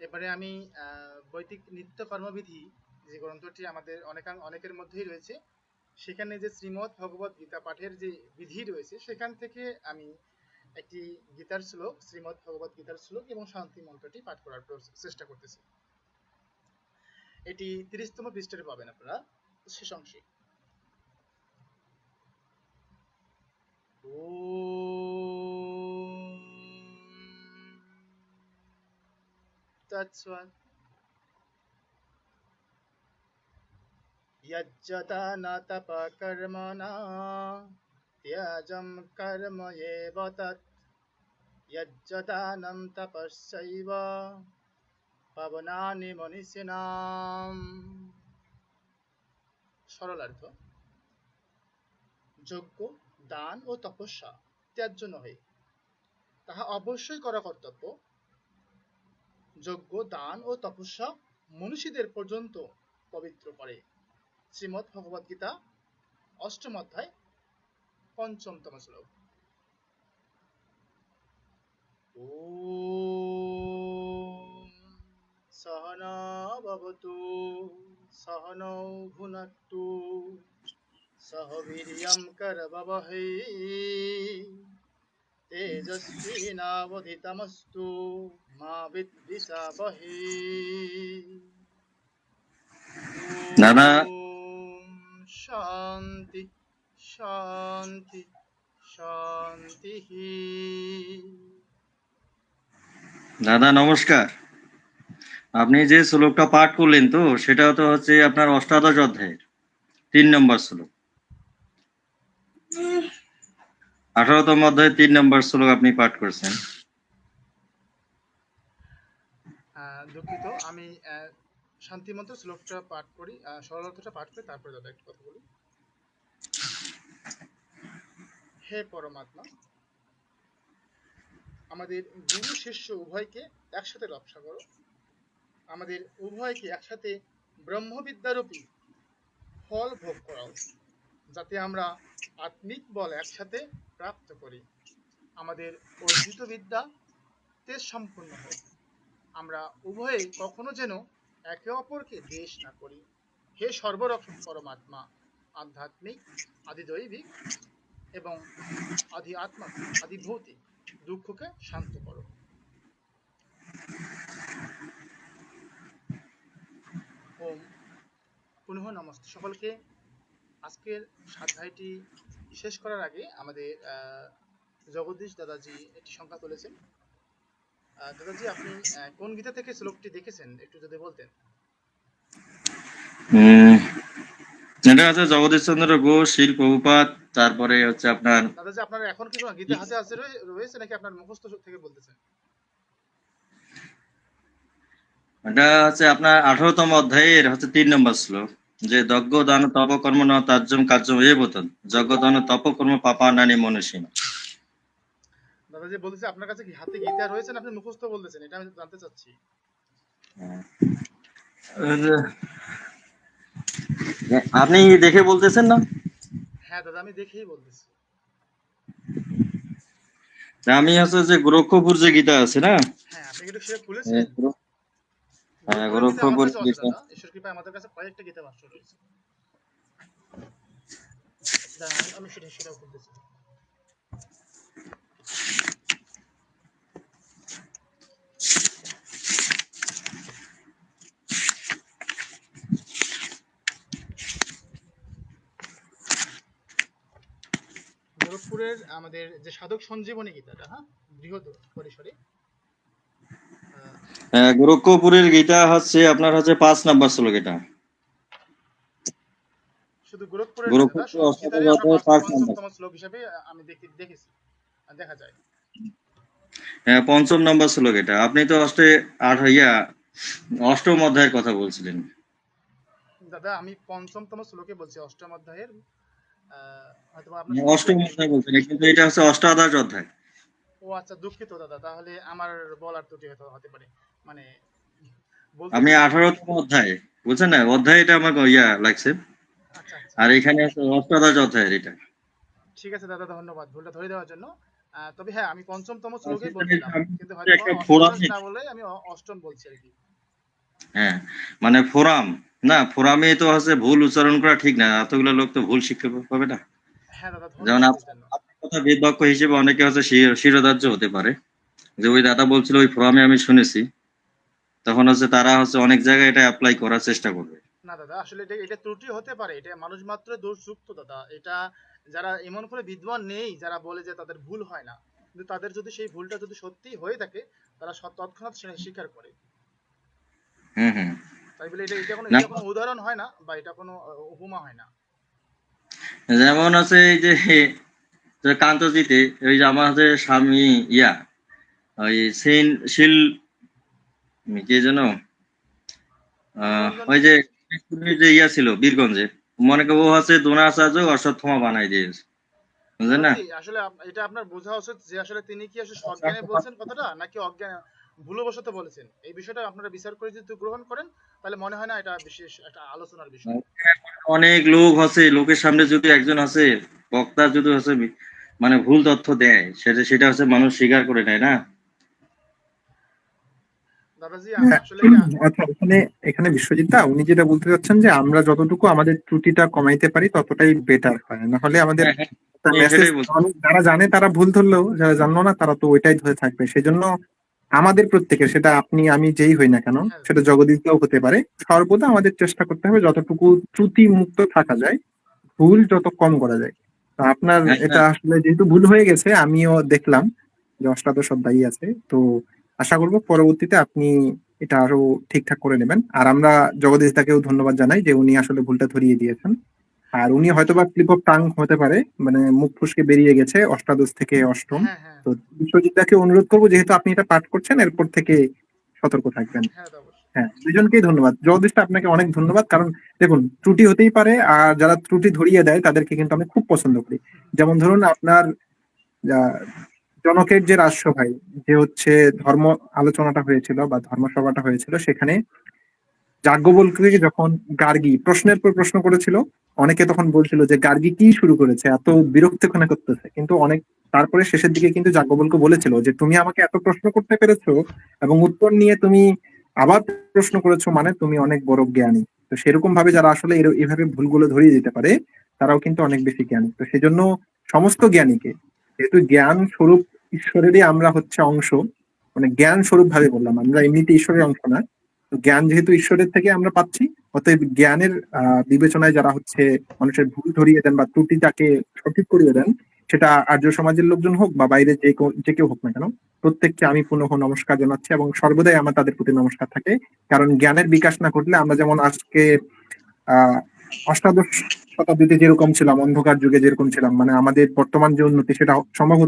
এবারে আমি বৈদিক নিত্য কর্মবিধি যে গ্রন্থটি আমাদের অনেকাং, অনেকের মধ্যেই রয়েছে, সেখানে যে শ্রীমৎ ভগবত গীতা পাঠের যে বিধি রয়েছে, সেখান থেকে আমি একটি গীতার শ্লোক শ্রীমৎ ভগবত গীতার শ্লোক এবং শান্তি মন্ত্রটি পাঠ করার চেষ্টা করতেছি। এটি তিরিশতম পৃষ্ঠে পাবেন আপনারা শেষ অংশে ॐ तत्स्वत् यज्जता न तपकर्मणा त्यजं कर्म एव तत् यज्जदानं तपस्यैव পাবনানি মনীষিণাম সরলার্থ যজ্ঞ দান ও তপস্যা ত্যায্য নহে তাহা অবশ্যই করা কর্তব্য যজ্ঞ দান ও তপস্যা মনীষীদের পর্যন্ত পবিত্র করে শ্রীমৎ ভগবদ গীতা অষ্টম অধ্যায় পঞ্চমতম শ্লোক ॐ सहना भवतु सहनौ भुनक्तु सह वीर्यं करववहै তেজস্বিনাবধিতমস্তু মা বিদ্বিষাবহি নানা শান্তি শান্তি শান্তি দাদা নমস্কার আপনি যে শ্লোকটা পাঠ করলেন তো সেটা তো হচ্ছে আপনার অষ্টাদশ অধ্যায়ের তিন নম্বর শ্লোক। আঠারোতম অধ্যায়ে তিন নম্বর শ্লোক আপনি পাঠ করছেন। দুঃখিত আমি শ্লোকটা পাঠ করি আহ, সরল অর্থটা পাঠ তারপরে দাদা একটু কথা বলি। হে পরমাত্মা আমাদের গুরু শিষ্য উভয়কে একসাথে রক্ষা করো। আমাদের উভয়কে একসাথে ব্রহ্মবিদ্যারূপী ফল ভোগ করাও। যাতে আমরা আত্মিক বল একসাথে প্রাপ্ত করি। আমাদের অর্জিত বিদ্যা তেজ সম্পূর্ণ হয়। আমরা উভয়ে কখনো যেন একে অপরকে দেশ না করি। হে সর্বরক্ষক পরমাত্মা, আধ্যাত্মিক, আদিদৈবিক এবং আদি আত্মা আদি ভৌতিক দুঃখকে শান্ত করো। ওম। পুনঃ নমস্তে সকলকে। আজকের স্বাধ্যায়টি শেষ করার আগে আমাদের জগদীশ দাদাজি একটি সংখ্যা তুলেছেন। দাদাজি আপনি কোন গীতা থেকে শ্লোকটি দেখেছেন? একটু যদি বলতেন। এটা হচ্ছে জগদীশ চন্দ্র ঘোষ শিল প্রভুপাত তারপরে হচ্ছে আপনার দাদাজি আপনার এখন কি গীতা হাতে আছে রয়েছে নাকি আপনার মুখস্থ থেকে বলতেছেন? এটা হচ্ছে আপনার আঠারোতম অধ্যায়ের হচ্ছে তিন নম্বর শ্লোক। যে যজ্ঞ দান তপ কর্ম ন তার্যম কার্যম এ বোতন যজ্ঞ দান তপ কর্ম পাপা নানি দাদাজি বলতেছে আপনার কাছে কি হাতে গীতা রয়েছে আপনি মুখস্থ বলতেছেন? এটা আমি জানতে চাচ্ছি। আপনি দেখে বলতেছেন না? হ্যাঁ দাদা আমি দেখেই বলতেছি। আমি হচ্ছে যে গোরক্ষপুর যে গীতা আছে না? হ্যাঁ আপনি কি একটু সেটা খুলেছেন? হ্যাঁ। ঈশ্বর কৃপায় আমাদের কাছে কয়েকটা গীতা ভাষ্য রয়েছে আমি- আমি সেটা সেটাও খুলতেছি গোরখপুরের আমাদের যে সাধক সঞ্জীবনী গীতাটা হ্যাঁ বৃহৎ পরিসরে গীতা হচ্ছে আপনার হচ্ছে পাঁচ নাম্বার শ্লোক এটা শুধু গোরখপুরের শ্লোক হিসেবে আমি দেখেছি। দেখা যায়। হ্যাঁ পঞ্চম নম্বর শ্লোক এটা আপনি তো অষ্টে আট ইয়া অষ্টম অধ্যায়ের কথা বলছিলেন। দাদা আমি পঞ্চমতম শ্লোকে বলছি অষ্টম অধ্যায়ের হ্যাঁ, অষ্টম অধ্যায় বলছেন কিন্তু এটা হচ্ছে অষ্টাদশ অধ্যায়। ও আচ্ছা দুঃখিত দাদা তাহলে আমার বলার ত্রুটি হতে পারে। মানে আমি আঠারোতম অধ্যায় বুঝছেন না? অধ্যায় এটা আমার ইয়া লাগছে। আচ্ছা আচ্ছা। আর এখানে অষ্টাদশ অধ্যায়ের এটা। ঠিক আছে দাদা ধন্যবাদ ভুলটা ধরে দেওয়ার জন্য। তবে হ্যাঁ আমি পঞ্চমতম শ্লোকেই সেটা বলছিলাম কিন্তু হয়তো না বলে আমি অষ্টম বলছি আর কি। হ্যাঁ মানে ফোরাম না ফোরামে তো হচ্ছে ভুল উচ্চারণ করা ঠিক না এতগুলো লোক তো ভুল শিক্ষা পাবে না। হ্যাঁ যেমন আপনার কথা বিদক্ষ হিসেবে অনেকে হচ্ছে শির- শিরোধার্য হতে পারে। যে ওই দাদা বলছিল ওই ফোরামে আমি শুনেছি। তখন হচ্ছে তারা হচ্ছে অনেক জায়গায় এটা অ্যাপ্লাই করার চেষ্টা করবে। না দাদা আসলে এটা এটা ত্রুটি হতে পারে। এটা মানুষ মাত্র দোষযুক্ত দাদা। এটা যারা এমন করে বিদ্বান নেই যারা বলে যে তাদের ভুল হয় না কিন্তু তাদের যদি সেই ভুলটা যদি সত্যি হয়ে থাকে তারা তৎক্ষণাৎ সেটা স্বীকার করে। হুম হুম। তাই বলে এটা এটা কোনো এটা কোনো উদাহরণ হয় না বা এটা কোনো উপমা হয় না। যেমন আছে এই যে কান্তজিতে ওই যে আমার স্বামী ইয়া ওই সেন শিল কে যেন? ওই যে যে ইয়া ছিল বীরগঞ্জে মনে করো ও হচ্ছে দ্রোণাচার্য অশ্বত্থমা বানাই দিয়েছে বুঝলেন না? আসলে এটা আপনার বোঝা উচিত যে আসলে তিনি কি আসলে সজ্ঞানে বলছেন কথাটা নাকি অজ্ঞান ভুলবশত বলেছেন? এই বিষয়টা আপনারা বিচার করে যদি গ্রহণ করেন তাহলে মনে হয় না এটা বিশেষ একটা আলোচনার বিষয়। অনেক লোক আছে লোকের সামনে যদি একজন আছে বক্তা যদি বি- মানে ভুল তথ্য দেয় সেটা সেটা হচ্ছে মানুষ স্বীকার করে নেয় না দাদাজি হ্যাঁ, আসলে এটা আচ্ছা এখানে এখানে বিশ্বজিৎ দা উনি যেটা বলতে চাচ্ছেন যে আমরা যতটুকু আমাদের ত্রুটিটা কমাইতে পারি ততটাই বেটার হয় না হলে আমাদের হ্যাঁ। অনেক যারা জানে তারা ভুল ধরলেও যারা জানলো না তারা তো ওইটাই ধরে থাকবে সেজন্য আমাদের প্রত্যেকের সেটা আপনি আমি যেই হই না কেন হ্যাঁ। সেটা জগদীশও হতে পারে সর্বদা আমাদের চেষ্টা করতে হবে যতটুকু ত্রুটি মুক্ত থাকা যায় ভুল যত কম করা যায় তো আপনার হ্যাঁ, এটা আসলে যেহেতু ভুল হয়ে গেছে আমিও দেখলাম যে অষ্টাদশ অধ্যায়ী আছে তো আশা করব পরবর্তীতে আপনি এটা আরও ঠিকঠাক করে নেবেন। আর আমরা জগদীশ দাকেও ধন্যবাদ জানাই যে উনি আসলে ভুলটা ধরিয়ে দিয়েছেন। আর উনি হয়তোবা স্লিপ অফ টাং হতে পারে মানে মুখ ফুসকে বেরিয়ে গেছে অষ্টাদশ থেকে অষ্টম। হ্যাঁ হ্যাঁ। তো বিশ্বজিৎ দাকে অনুরোধ করব যেহেতু আপনি এটা পাঠ করছেন এরপর থেকে সতর্ক থাকবেন। হ্যাঁ। হ্যাঁ দুজনকেই ধন্যবাদ। জগদীশটা আপনাকে অনেক ধন্যবাদ কারণ দেখুন ত্রুটি হতেই পারে আর যারা ত্রুটি ধরিয়ে দেয় তাদেরকে কিন্তু আমি খুব পছন্দ করি। যেমন ধরুন আপনার জনকের যে রাজসভায় যে হচ্ছে ধর্ম আলোচনাটা হয়েছিল বা ধর্মসভাটা হয়েছিল, সেখানে যাজ্ঞবল্ক্যকে যখন গার্গী প্রশ্নের পর প্রশ্ন করেছিল, অনেকে তখন বলছিল যে গার্গী কি শুরু করেছে, এত বিরক্ত বিরক্তিখানে করতেছে। কিন্তু অনেক, তারপরে শেষের দিকে কিন্তু যাজ্ঞবল্ক্য বলেছিল যে, তুমি আমাকে এত প্রশ্ন করতে পেরেছ এবং উত্তর নিয়ে তুমি আবার প্রশ্ন করেছ মানে তুমি অনেক বড় জ্ঞানী। তো সেরকম ভাবে যারা আসলে এভাবে ভুলগুলো ধরিয়ে দিতে পারে, তারাও কিন্তু অনেক বেশি জ্ঞানী। তো সেজন্য সমস্ত জ্ঞানীকে, যেহেতু জ্ঞান স্বরূপ ঈশ্বরেরই আমরা হচ্ছে অংশ। মানে জ্ঞান স্বরূপ ভাবে বললাম আমরা, এমনিতে ঈশ্বরের অংশ না। জ্ঞান যেহেতু ঈশ্বরের থেকে আমরা পাচ্ছি, অতএব জ্ঞানের বিবেচনায় যারা হচ্ছে মানুষের ভুল ধরিয়ে দেন বা ত্রুটিটাকে সঠিক করিয়ে দেন, সেটা আর্য সমাজের লোকজন হোক বা বাইরে যে যে কেউ হোক না কেন, প্রত্যেককে আমি পুনঃ নমস্কার জানাচ্ছি এবং সর্বদাই আমার তাদের প্রতি নমস্কার থাকে। কারণ জ্ঞানের বিকাশ না ঘটলে আমরা যেমন আজকে আহ অষ্টাদশ শতাব্দীতে যেরকম ছিলাম, অন্ধকার যুগে যেরকম ছিলাম মানে আমাদের বর্তমান যে উন্নতি সেটা সম্ভব